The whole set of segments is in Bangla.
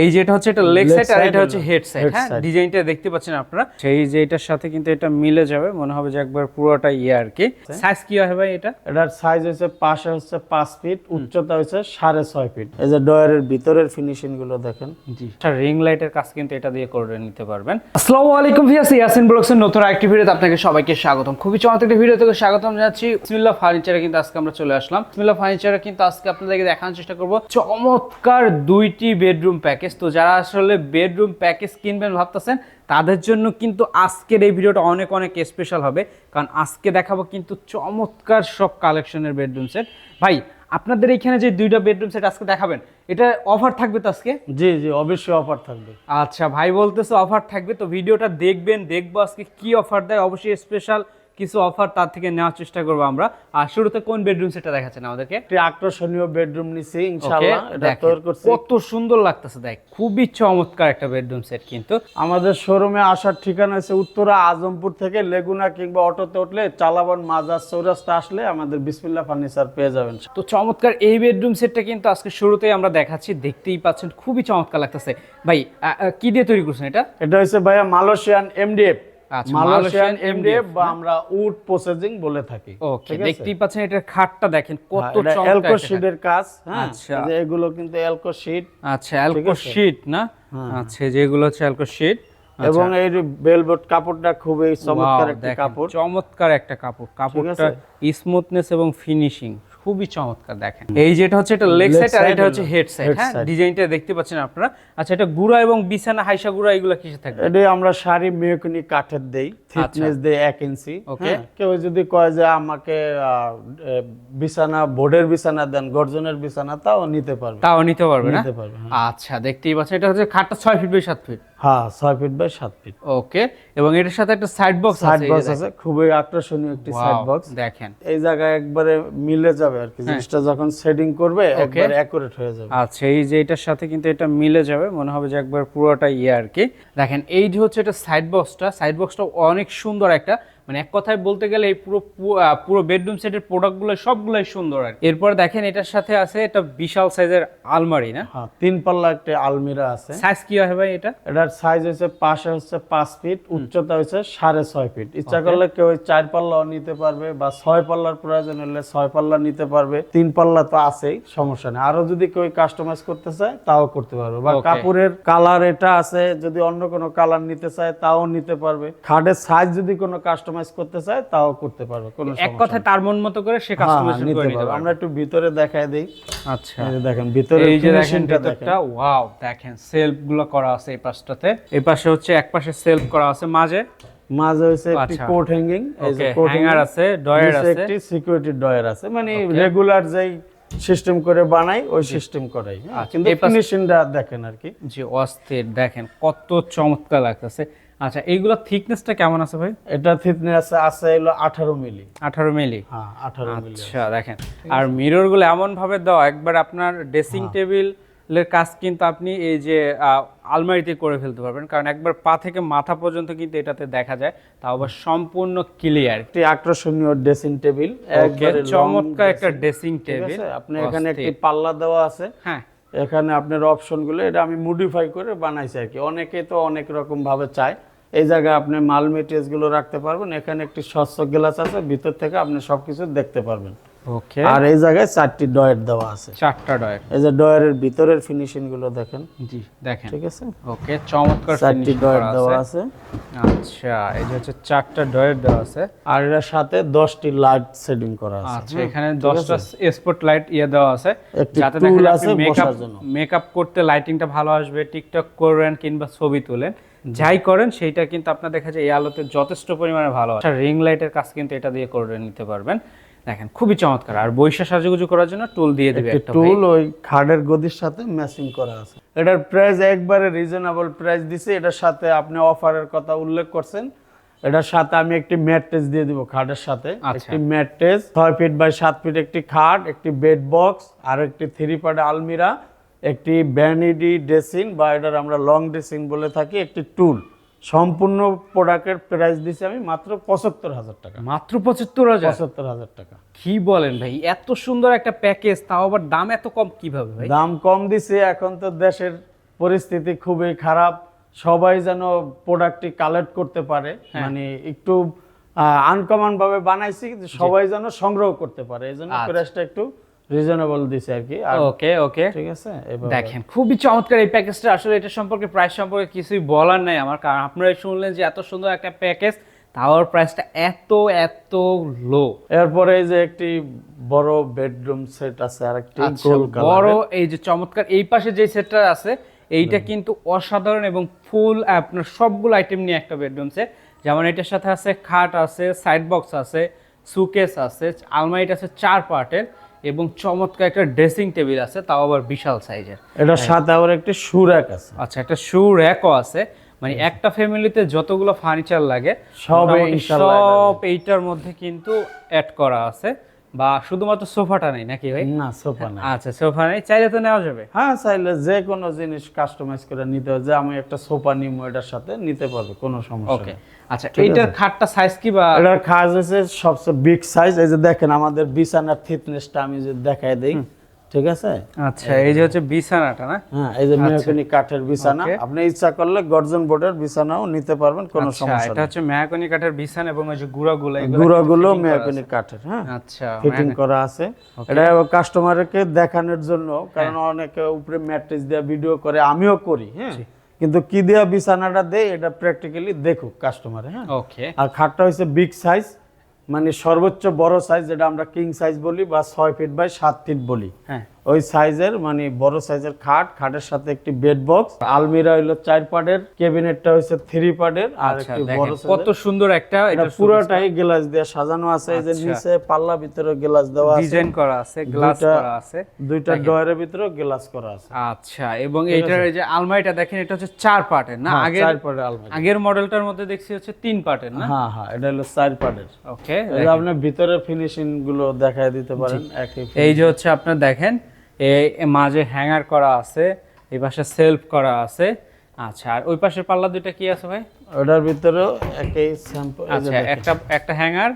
এই যেটা হচ্ছে এটা লেগ সাইড আর এটা হচ্ছে হেড সাইড হ্যাঁ? ডিজাইনটা দেখতে পাচ্ছেন আপনারা? সেই যে এটার সাথে কিন্তু এটা মিলে যাবে মনে হবে যে একবার পুরোটা ইয়ে আর কি। সাইজ কি হয় ভাই এটা? এটার সাইজ হচ্ছে পাশে হচ্ছে পাঁচ ফিট উচ্চতা হচ্ছে সাড়ে ছয় ফিট এই যে ডয়ারের ভিতরের ফিনিশিংগুলো দেখেন। জি। রিং লাইটের কাজ কিন্তু এটা দিয়ে করে নিতে পারবেন। আসসালামু আলাইকুম ভিয়াস ইয়াসিন ব্লগসের নতুন আরেকটি ভিডিওতে আপনাকে সবাইকে স্বাগতম। খুবই চমৎকার একটি ভিডিও থেকে স্বাগতম জানাচ্ছি। বিসমিল্লাহ ফার্নিচারে কিন্তু আজকে আমরা চলে আসলাম। বিসমিল্লাহ ফার্নিচারে কিন্তু আজকে আপনাদেরকে দেখানোর চেষ্টা করব। চমৎকার দুইটি বেডরুম প্যাকেজ তো যারা আসলে বেডরুম প্যাকেজ কিনবেন ভাবতেছেন তাদের জন্য কিন্তু আজকের এই ভিডিওটা অনেক অনেক স্পেশাল হবে। কারণ আজকে দেখাবো কিন্তু চমৎকার সব কালেকশনের বেডরুম সেট ভাই আপনাদের এখানে যে দুইটা বেডরুম সেট আজকে দেখাবেন এটা অফার থাকবে তো আজকে? জি জি অবশ্যই অফার থাকবে। আচ্ছা ভাই বলতেছে অফার থাকবে তো ভিডিওটা দেখবেন দেখব আজকে কি অফার দেয় অবশ্যই স্পেশাল কিছু অফার তার থেকে নেওয়ার চেষ্টা করব আমরা। আর শুরুতে কোন বেডরুম সেটটা দেখাচ্ছেন আমাদেরকে? আকর্ষণীয় বেডরুম নিছি ওকে ইনশাআল্লাহ এটা তৈরি করছি। কত সুন্দর লাগতেছে দেখ খুবই চমৎকার একটা বেডরুম সেট কিন্তু। আমাদের শোরুমে আসার ঠিকানা হচ্ছে উত্তরা আজমপুর থেকে লেগুনা কিংবা অটোতে উঠলে চালাবন মাজার চৌরাস্তা আসলে আমাদের বিসমিল্লাহ ফার্নিচার পেয়ে যাবেন। তো চমৎকার এই বেডরুম সেটটা কিন্তু আজকে শুরুতেই আমরা দেখাচ্ছি দেখতেই পাচ্ছেন খুবই চমৎকার লাগতেছে। ভাই কি দিয়ে তৈরি করছেন এটা? এটা হচ্ছে ভাইয়া Malaysian MDF Malaysian Malaysian MDF বা আমরা উড প্রসেসিং বলে থাকি ওকে দেখতেই পাচ্ছেন এটার খাটটা দেখেন হ্যাঁ, কত চমৎকার এলকো একটা কাজ হ্যাঁ? আচ্ছা। যে এগুলো কিন্তু এলকো শিট আচ্ছা অ্যালকো শিট না? আচ্ছা যেগুলো হচ্ছে অ্যালকো শিট এবং এই বেলভেট কাপড়টা খুবই চমৎকার একটা কাপড়। চমৎকার একটা কাপড়। কাপড়টা স্মুথনেস এবং ফিনিশিং খুবই চমৎকার দেখেন। এই যেটা হচ্ছে এটা লেগ সাইড আর এটা হচ্ছে হেড সাইড হ্যাঁ? ডিজাইনটা দেখতে পাচ্ছেন আপনারা। আচ্ছা এটা গুড়া এবং বিছানা হাইসা গুড়া এগুলো কিসে থাকবে? এটাই আমরা শাড়ি মেহকুনি কাঠের দেই। থিকনেস দেই এক ইঞ্চি ওকে কেউ যদি কয় যে আমাকে আহ, বিছানা বোর্ডের বিছানা দেন গর্জনের বিছানা তাও নিতে পারবে। তাও নিতে পারবে না? নিতে পারবে হ্যাঁ। আচ্ছা দেখতেই পাচ্ছেন। এটা হচ্ছে খাটটা ছয় ফিট বাই সাত ফিট হ্যাঁ ছয় ফিট বাই সাত ফিট। ওকে এবং এটার সাথে একটা সাইড বক্স সাইড বক্স আছে খুবই আকর্ষণীয় একটি। সাইড বক্স দেখেন। এই জায়গায় একবারে মিলে যাবে আর কি হ্যাঁ। জিনিসটা যখন সেটিং করবে একবারে অ্যাকুরেট হয়ে যাবে। আচ্ছা এই যে এটার সাথে কিন্তু এটা মিলে যাবে মনে হবে যে একবার পুরোটা ইয়ে আর কি। দেখেন এই যে হচ্ছে এটা সাইড বক্সটা সাইড বক্সটা অনেক সুন্দর একটা মানে এক কথায় বলতে গেলে এই পুরো পুরো বেডরুম সেটের প্রোডাক্টগুলো সবগুলোই সুন্দর আর এরপর দেখেন এটার সাথে আছে এটা বিশাল সাইজের আলমারি না? হ্যাঁ তিন পাল্লা একটা আলমিরা আছে। সাইজ কি হয় ভাই এটা? এটার সাইজ হচ্ছে পাশে হচ্ছে পাঁচ ফিট উচ্চতা হচ্ছে সাড়ে ছয় ফিট ইচ্ছা করলে কেউ চার পাল্লাও নিতে পারবে বা ছয় পাল্লার প্রয়োজন হলে ছয় পাল্লা নিতে পারবে। তিন পাল্লা তো আছেই সমস্যা নেই। আরও যদি কেউ কাস্টমাইজ করতে চায় তাও করতে পারবে। বা. কাপড়ের কালার এটা আছে যদি অন্য কোনো কালার নিতে চায় তাও নিতে পারবে। খাটের সাইজ যদি কোনো কাস্টমাইজ করতে চায় তাও করতে পারবে কোনো এক কথায় তার মন মতো করে সে হ্যাঁ, কাস্টমাইজেশন করে নিতে পারবে। আমরা একটু ভিতরে দেখায় দিই। আচ্ছা। এই যে দেখেন ভিতরে এই যে দেখেন ভিতরটা ওয়াও দেখেন সেলফগুলো করা আছে এই পাশটাতে। এই পাশে হচ্ছে এক পাশে সেলফ করা আছে মাঝে। মাঝে হচ্ছে একটি আচ্ছা। কোট হ্যাঙ্গিং এই যে কোট হ্যাঙ্গার আছে ডয়ার আছে। একটি সিকিউরিটি ডয়ার আছে। মানে রেগুলার যেই সিস্টেম করে বানাই ওই সিস্টেম করাই। হ্যাঁ। আচ্ছা, কিন্তু ফিনিশিংটা দেখেন আর কি। যে অস্থির দেখেন কত চমৎকার লাগতেছে। আচ্ছা এইগুলো থিকনেসটা কেমন আছে ভাই? এটা থিকনেস আছে হলো আঠারো মিলি। আঠারো মিলি? হ্যাঁ আঠারো মিলি আচ্ছা দেখেন। আর মিররগুলো এমন ভাবে দাও একবার আপনার ড্রেসিং টেবিল টেবিলের কাজ কিন্তু আপনি এই যে আলমারিতে করে ফেলতে পারবেন। কারণ একবার পা থেকে মাথা পর্যন্ত কিন্তু এটাতে দেখা যায় তাও আবার সম্পূর্ণ ক্লিয়ার একটি আকর্ষণীয় ড্রেসিং টেবিল চমৎকার একটা ড্রেসিং টেবিল আপনি এখানে একটি পাল্লা দেওয়া আছে। হ্যাঁ। এখানে আপনার অপশনগুলো এটা আমি মডিফাই করে বানাইছি আর কি। অনেকে তো অনেক রকমভাবে চায়। এই জায়গায় আপনি মাল মেটেরিয়ালসগুলো রাখতে পারবেন, এখানে একটি স্বচ্ছ গ্লাস আছে, ভিতর থেকে আপনি সব কিছু দেখতে পারবেন। ওকে। আর এই জায়গায় চারটি ডয়ের দেওয়া আছে। চারটা ডয়ার। এই যে ডয়ারের ভিতরের ফিনিশিংগুলো দেখেন। জি দেখেন। ঠিক আছে? ওকে চমৎকার চারটি ডয়ার দেওয়া আছে। আছে। আচ্ছা এই যে হচ্ছে চারটা ডয়ার দেওয়া আছে। আর এর সাথে লাইট সেটিং করা আছে। আচ্ছা এখানে স্পট লাইট ইয়ে দেওয়া আছে। যাতে দেখেন আছে আপনি মেকআপ মেকআপ করতে লাইটিংটা ভালো আসবে টিকটক করবেন কিংবা ছবি তুলেন। যাই করেন সেইটা কিন্তু আপনার দেখা যায় এই আলোতে যথেষ্ট পরিমাণে ভালো আচ্ছা রিং লাইটের কাজ কিন্তু এটা দিয়ে করে নিতে পারবেন। দেখেন খুবই চমৎকার। আর বৈশা সাজুগুজু করার জন্য টুল দিয়ে দিবে একটি টুল ওই খাটের গদির সাথে ম্যাচিং করা আছে। এটার প্রাইস একবারে রিজনেবল প্রাইস দিছে। এটার সাথে আপনি অফারের কথা উল্লেখ করছেন। এটার সাথে আমি একটি ম্যাট্রেস দিয়ে দিব খাটের সাথে। আচ্ছা। একটি ম্যাট্রেস ছয় ফিট বাই সাত ফিট একটি খাট একটি বেড বক্স আর একটি থ্রি পার্ট আলমিরা একটি ভ্যানিডি ড্রেসিং বা এটার আমরা লং ড্রেসিং বলে থাকি একটি টুল সম্পূর্ণ প্রোডাক্টের প্রাইস দিছি আমি মাত্র পঁচাত্তর হাজার টাকা। মাত্র পঁচাত্তর হাজার? পঁচাত্তর হাজার টাকা। কি বলেন ভাই এত সুন্দর একটা প্যাকেজ তাও আবার দাম এত কম কীভাবে ভাই? দাম কম দিছে এখন তো দেশের পরিস্থিতি খুবই খারাপ। সবাই যেন প্রোডাক্টটি কালেক্ট করতে পারে হ্যাঁ। মানে একটু আনকমন ভাবে বানাইছি কিন্তু সবাই যেন সংগ্রহ করতে পারে। এই জন্য আচ্ছা। প্রাইসটা একটু রিজনেবল দিছে আর কি। ওকে ওকে ঠিক আছে দেখেন খুবই চমৎকার এই প্যাকেজটা। আসলে এটা সম্পর্কে প্রাইস সম্পর্কে কিছুই বলার নাই আমার। কারণ আপনারা শুনলেন যে এত সুন্দর একটা প্যাকেজ তাও প্রাইসটা এত এত লো এরপরে এই যে একটি বড় বেডরুম সেট আছে আর একটি আচ্ছা বড় এই যে চমৎকার এই পাশে যে সেটটা আছে এইটা কিন্তু অসাধারণ এবং ফুল আপনার সবগুলো আইটেম নিয়ে একটা বেডরুম সেট। যেমন এটার সাথে আছে খাট আছে সাইড বক্স আছে সুকেস আছে আলমারিটা আছে চার পার্টের। এবং চমৎকার একটা ড্রেসিং টেবিল আছে তাও আবার বিশাল সাইজের। এটা সাথে আবার একটা সু র্যাক আছে। আচ্ছা একটা শু র্যাকও আছে। মানে একটা ফ্যামিলিতে যতগুলো ফার্নিচার লাগে সব সব এইটার মধ্যে কিন্তু অ্যাড করা আছে। বা শুধুমাত্র সোফাটা নেই নাকি ভাই? না সোফা না আচ্ছা সোফা নেই। চাইলে তো নেওয়া যাবে। হ্যাঁ চাইলে যে কোনো জিনিস কাস্টমাইজ করে নিতে হবে। যে আমি একটা সোফা নিবো এটার সাথে নিতে পারবে কোনো সমস্যা ওকে নেই। আচ্ছা এইটার খাটটা সাইজ কি বা এটার খাট আছে সবচেয়ে বিগ সাইজ এই যে দেখেন আমাদের বিছানার থিকনেসটা আমি যদি দেখাই দেই। ঠিক আছে? আচ্ছা এই যে হচ্ছে বিছানাটা না? হ্যাঁ এই যে মেহগনি কাঠের বিছানা আপনি ইচ্ছা করলে গর্জন বোর্ডের বিছানাও নিতে পারবেন কোনো আচ্ছা সমস্যা এটা হচ্ছে মেহাকনি কাঠের বিছানা এবং ওই যে গুঁড়াগুলো গুঁড়াগুলো মেহগনি কাঠের হ্যাঁ? আচ্ছা ফিটিং করা আছে। এটা কাস্টমারকে দেখানোর জন্য কারণ অনেকে উপরে ম্যাট্রেস দিয়ে ভিডিও করে আমিও করি হ্যাঁ? কিন্তু কি দিয়া বিছানাটা দেয় এটা প্র্যাকটিক্যালি দেখুক কাস্টমারে হ্যাঁ? ওকে। আর খাটটা হচ্ছে বিগ সাইজ মানে সর্বোচ্চ বড় সাইজ যেটা আমরা কিং সাইজ বলি বা ছয় ফিট বাই সাত ফিট বলি। হ্যাঁ। ওই সাইজের মানে বড় সাইজের খাট খাটের সাথে একটি বেড বক্স আলমিরা হইল চার পার্টের কেবিনেটটা হচ্ছে থ্রি পার্টের আর আচ্ছা একটি বড় কত সুন্দর একটা এটা এটা পুরোটাই গ্লাস দিয়ে সাজানো আছে এই যে আচ্ছা। নিচে পাল্লা ভিতরে গ্লাস দেওয়া আছে। ডিজাইন করা আছে গ্লাস করা আছে। দুইটা ডয়ারের ভিতরে গ্লাস করা আছে। আচ্ছা এবং এইটার এই যে আলমারিটা দেখেন এটা হচ্ছে চার পার্টের না? হ্যাঁ, আগের চার পার্টের আলমারি। আগের মডেলটার মধ্যে দেখছি হচ্ছে তিন পার্টের না? হ্যাঁ হ্যাঁ এটা হলো চার পার্টের ওকে যে আপনি ভিতরে ফিনিশিংগুলো দেখায় দিতে পারেন এই যে হচ্ছে আপনার দেখেন মাঝে হ্যাঙ্গার করা আছে এই পাশে সেলফ করা আছে। আচ্ছা আর ওই পাশের পাল্লা দুইটা কি আছে ভাই? ওটার ভিতরেও একই স্যাম্পল আচ্ছা একটা একটা হ্যাঙ্গার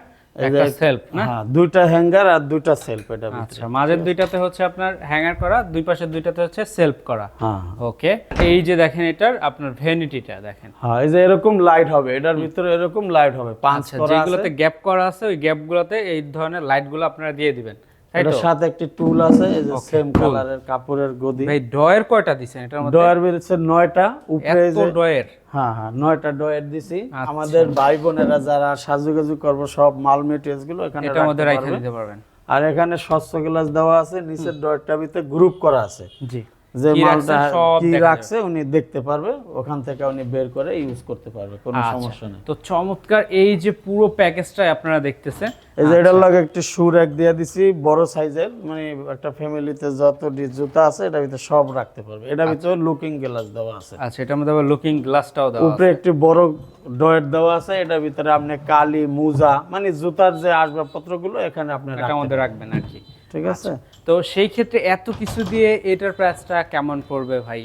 একটা সেলফ না? হ্যাঁ দুইটা হ্যাঙ্গার আর দুইটা সেলফ এটা আচ্ছা মাঝের দুইটাতে হচ্ছে আপনার হ্যাঙ্গার করা দুই পাশের দুইটাতে হচ্ছে সেলফ করা। হ্যাঁ। ওকে এই যে দেখেন এটার আপনার ভ্যানিটিটা দেখেন। হ্যাঁ এই যে এরকম লাইট হবে এটার ভিতরে এরকম লাইট হবে পাঁচ আচ্ছা যেগুলোতে গ্যাপ করা আছে ওই গ্যাপগুলোতে এই ধরনের লাইটগুলো আপনারা দিয়ে দিবেন। এটার সাথে একটি টুল আছে এই যে সেম কালারের কাপড়ের গদি। ভাই ডয়ের কয়টা দিছেন? এটার মধ্যে ডয়ের বেরোচ্ছে নয়টা উপরে এই এত যে ডয়ের হ্যাঁ হ্যাঁ নয়টা ডয়ের দিছি। আচ্ছা। আমাদের ভাই বোনেরা যারা সাজুগাজু করব সব মাল মেটেরিয়ালসগুলো এখানে এটার মধ্যে রাখতে দিতে পারবেন। আর এখানে স্বচ্ছ গ্লাস দেওয়া আছে নিচের টা ভিতরে গ্রুপ করা আছে। জি। যে মালটা কি রাখছে উনি দেখতে পারবে ওখান থেকে উনি বের করে ইউজ করতে পারবে কোনো আচ্ছা। সমস্যা নেই। তো চমৎকার এই যে পুরো প্যাকেজটাই আপনারা দেখতেছেন। এই যে আচ্ছা। এটার লগে একটি শু র্যাক দিয়ে দিছি বড় সাইজের মানে একটা ফ্যামিলিতে যত ডি- জুতা আছে এটার ভিতরে সব রাখতে পারবে। এটার ভিতরে লুকিং গ্লাস দেওয়া আছে। আচ্ছা এটার মধ্যে আবার লুকিং গ্লাসটাও দেওয়া উপরে একটি বড় ডয়ের দেওয়া আছে এটার ভিতরে আপনি কালি মুজা মানে জুতার যে আসবাবপত্রগুলো এখানে আপনি এটার মধ্যে রাখবেন আর কি। ঠিক আছে? তো সেই ক্ষেত্রে এত কিছু দিয়ে এটার প্রাইসটা কেমন পড়বে ভাই?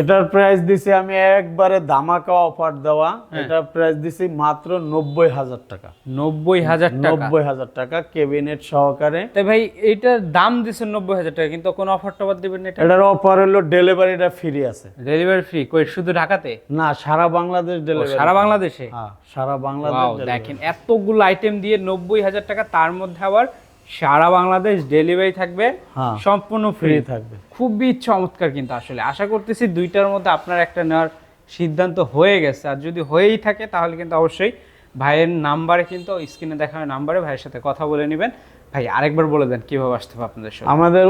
এটার প্রাইস দিছি আমি একবারে ধামাকা অফার দেওয়া। হ্যাঁ। এটার প্রাইস দিছি মাত্র নব্বই হাজার টাকা। নব্বই হাজার টাকা? নব্বই হাজার টাকা কেবিনেট সহকারে। তাই ভাই এইটার দাম দিচ্ছেন নব্বই হাজার টাকা কিন্তু কোনো অফার টফার দিবেন না এটা? এটার অফার হলো ডেলিভারিটা ফ্রি আছে। ডেলিভারি ফ্রি কই শুধু ঢাকাতে? না সারা বাংলাদেশ ডেলিভারি সারা বাংলাদেশে? হ্যাঁ সারা বাংলাদেশ দেখেন এতগুলো আইটেম দিয়ে নব্বই হাজার টাকা তার মধ্যে আবার সারা বাংলাদেশ ডেলিভারি থাকবে হ্যাঁ। সম্পূর্ণ ফ্রি ফ্রি থাকবে। খুবই চমৎকার কিন্তু আসলে। আশা করতেছি দুইটার মধ্যে আপনার একটা নেওয়ার সিদ্ধান্ত হয়ে গেছে। আর যদি হয়েই থাকে তাহলে কিন্তু অবশ্যই ভাইয়ের নাম্বারে কিন্তু স্ক্রিনে দেখানো নাম্বারে ভাইয়ের সাথে কথা বলে নেবেন। ভাই আরেকবার বলে দেন কীভাবে আসতে হবে আপনাদের সাথে আমাদের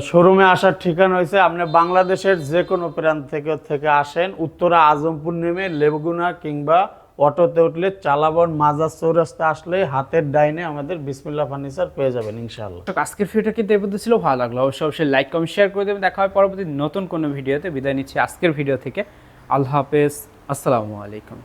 শোরুমে আসার ঠিকানা হয়েছে আপনি বাংলাদেশের যে কোনো প্রান্ত থেকে থেকে আসেন উত্তরা আজমপুর নেমে লেবগুনা কিংবা অটোতে উঠলে চালাবন মাজার চৌরাস্তা আসলে হাতের ডাইনে আমাদের বিসমিল্লা ফার্নিচার পেয়ে যাবেন, ইনশাআল্লাহ। তো আজকের ভিডিওটা কিন্তু পর্যন্ত ছিল, ভালো লাগল। অবশ্যই অবশ্যই লাইক কমেন্ট শেয়ার করে দেবেন। দেখা হয় পরবর্তী নতুন কোনো ভিডিওতে। বিদায় নিচ্ছি আজকের ভিডিও থেকে। আল্লাহ হাফেজ। আসসালামু আলাইকুম।